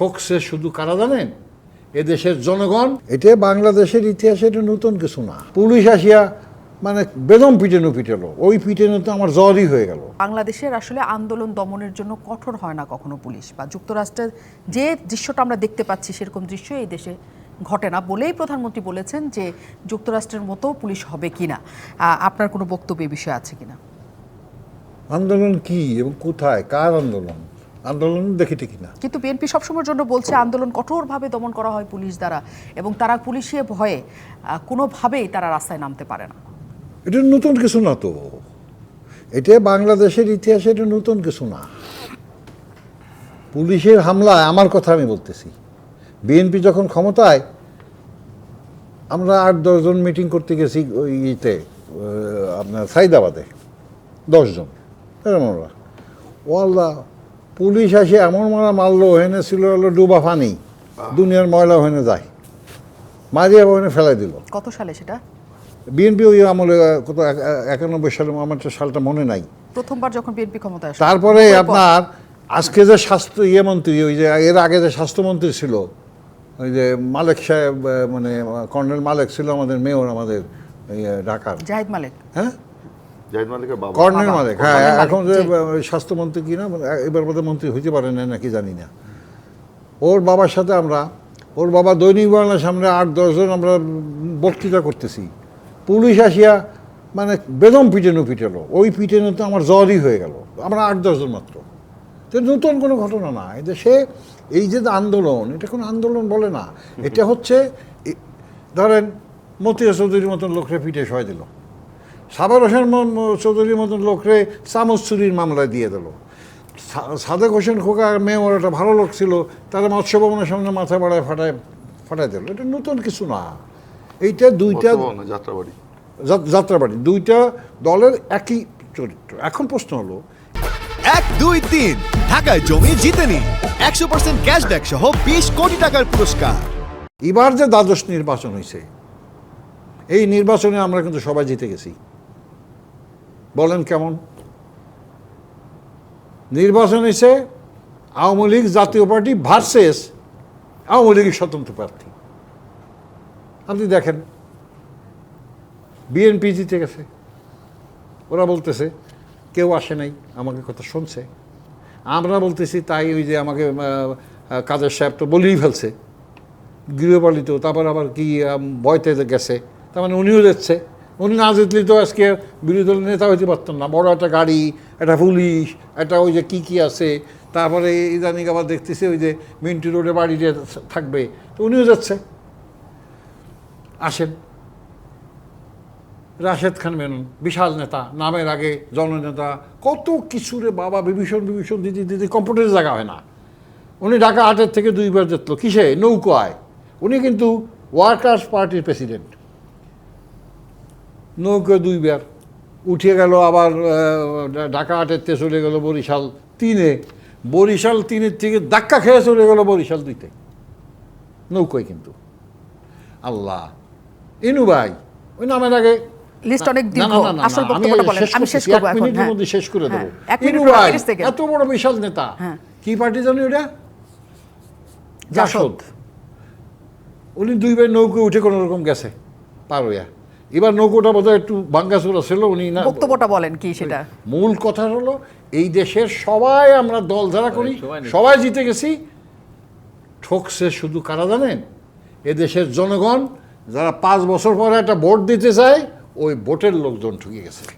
ঠকছে শুধু কারা জানেন? এদেশের জনগণ। এটা বাংলাদেশের ইতিহাসে এটা নতুন কিছু না। পুলিশ আসিয়া মানে বেদম পিটেনো পিটেলো। ওই পিটেনো তো আমার জ্বরই হয়ে গেল। বাংলাদেশের আসলে আন্দোলন দমনের জন্য কঠোর হয় না কখনো পুলিশ বা যুক্তরাষ্ট্রের যে দৃশ্যটা আমরা দেখতে পাচ্ছি সেরকম দৃশ্য এই দেশে ঘটে না বলেই প্রধানমন্ত্রী বলেছেন যে যুক্তরাষ্ট্রের মতো পুলিশ হবে কিনা। আহ, আপনার কোনো বক্তব্য এই বিষয়ে আছে কি না আন্দোলন কি এবং কোথায়? কার আন্দোলন? আন্দোলন দেখি ঠিকই না কিন্তু বিএনপি সবসময়ের জন্য বলছে আন্দোলন কঠোরভাবে দমন করা হয় পুলিশ দ্বারা এবং তারা পুলিশে ভয়ে কোনোভাবেই তারা রাস্তায় নামতে পারে না। এটা নতুন কিছু না তো। এটা বাংলাদেশের ইতিহাসে এটা নতুন কিছু না। পুলিশের হামলায় আমার কথা আমি বলতেছি। বিএনপি যখন ক্ষমতায় আমরা আট দশজন মিটিং করতে গেছি ওই ইতে আপনার সাইদাবাদে দশজন এরকম আমরা। ও আল্লাহ পুলিশ আসে এমন মারা মারলো ওখানে ছিল হলো ডুবা ফানি। দুনিয়ার ময়লা ওখানে যায়। মারিয়া ওখানে ফেলাই দিল। কত সালে সেটা? বিএনপি ওই আমলে কত একানব্বই সালে আমার তো সালটা মনে নাই। প্রথমবার যখন বিএনপি ক্ষমতায় আসে তারপরে আপনার আজকে যে স্বাস্থ্য ইয়ে মন্ত্রী ওই যে এর আগে যে স্বাস্থ্যমন্ত্রী ছিল ওই যে মালেক সাহেব মানে কর্নেল মালেক ছিল আমাদের মেয়র আমাদের আহ, ঢাকার। জাহিদ মালিক। হ্যাঁ? জাহিদ মালিকের বাবা। কর্নেল বাবা, হ্যাঁ এখন যে স্বাস্থ্যমন্ত্রী কিনা মানে এবার বোধহয় মন্ত্রী হইতে পারে না নাকি জানি না। ওর বাবার সাথে আমরা ওর বাবা দৈনিক বাংলার সামনে আট দশজন আমরা বক্তৃতা করতেছি। পুলিশ আসিয়া মানে বেদম পিটেনো পিটেলো। ওই পিটেনো তো আমার জ্বরই হয়ে গেল। আমরা আট দশজন মাত্র। তো নতুন কোনো ঘটনা না। এটা সে এই যে আন্দোলন এটা কোনো আন্দোলন বলে না। এটা হচ্ছে ধরেন মতিয়া চৌধুরীর মতন লোকরা পিঠে সয় দিল। সাবার হোসেন চৌধুরীর মতন লোকরে চামচ চুরির মামলায় দিয়ে দিল। সাদেক হোসেন খোকার মেয়ে ওর একটা ভালো লোক ছিল তারা মৎস্য ভবনের সামনে মাথা বাড়ায় ফাটায় ফাটায় দিল। এটা নতুন কিছু না। এইটা দুইটা যাত্রাবাড়ি। যাত্রাবাড়ি। দুইটা দলের একই চরিত্র। এখন প্রশ্ন হলো এক দুই তিন। ঢাকায় জমি জিতে নিন একশো পার্সেন্ট ক্যাশব্যাক সহ বিশ কোটি টাকার পুরস্কার। এবার যে দ্বাদশ নির্বাচন হয়েছে এই নির্বাচনে আমরা কিন্তু সবাই জিতে গেছি। বলেন কেমন? নির্বাচন হয়েছে আওয়ামী লীগ জাতীয় পার্টি ভার্সেস আওয়ামী লীগের স্বতন্ত্র প্রার্থী। আপনি দেখেন বিএনপি জিতে গেছে। ওরা বলতেছে, কেউ আসে নাই, আমাকে কথা শুনছে। আমরা বলতেছি, তাই ওই যে আমাকে কাদের সাহেব তো বলেই ফেলছে। গৃহপালিত, তারপর আবার কি বয়তে গেছে, তার মানে উনিও যাচ্ছে। উনি না জিতলে তো আজকে বিরোধী দলের নেতা হইতে পারতেন না। বড় একটা গাড়ি, একটা পুলিশ, একটা ওই যে কী কী আছে। তারপরে ইদানিং আবার দেখতেছি ওই যে মিন্টু রোডে বাড়িতে থাকবে, তো উনিও যাচ্ছে। আসেন। রাশেদ খান মেনন, বিশাল নেতা, নামের আগে জননেতা। কত কিছুরে বাবা, বিভীষণ বিভীষণ, দিদি দিদি কম্পিউটারের জায়গা হয় না। উনি ঢাকা আটের থেকে দুইবার জিতলো। কিসে? নৌকোয়। উনি কিন্তু ওয়ার্কার্স পার্টির প্রেসিডেন্ট নৌকো দুইবার। উঠে গেল আবার ঢাকা আটের থেকে চলে গেল বরিশাল তিনে। বরিশাল তিনের থেকে ধাক্কা খেয়ে চলে গেল বরিশাল দুইতে। নৌকোয় কিন্তু। আল্লাহ। ইনু ভাই ওই নামের আগে লিস্ট অনেক দীর্ঘ। না, না, না, আসল বক্তব্যটা বলেন। আমি শেষ করতেছি, এখন মিনিটের হ্যাঁ। মধ্যে শেষ করে হ্যাঁ, দেবো ইনু ভাই, এত বড় বিশাল নেতা। হ্যাঁ। কি পার্টি জানি ওটা? জাসদ। জাসদ। উনি দুইবার নৌকো উঠে কোনো রকম গেছে পার হইয়া। এবার নৌকোটা বোধহয় একটু ভাঙ্গাচোরা ছিল উনি না বক্তব্যটা বলেন কি সেটা? মূল কথা হলো এই দেশের সবাই আমরা দল ধারা করি সবাই জিতে গেছি। ঠকছে শুধু কারা জানেন? এ দেশের জনগণ যারা পাঁচ বছর পরে একটা ভোট দিতে চায় ওই ভোটের লোকজন ঠকে গেছে।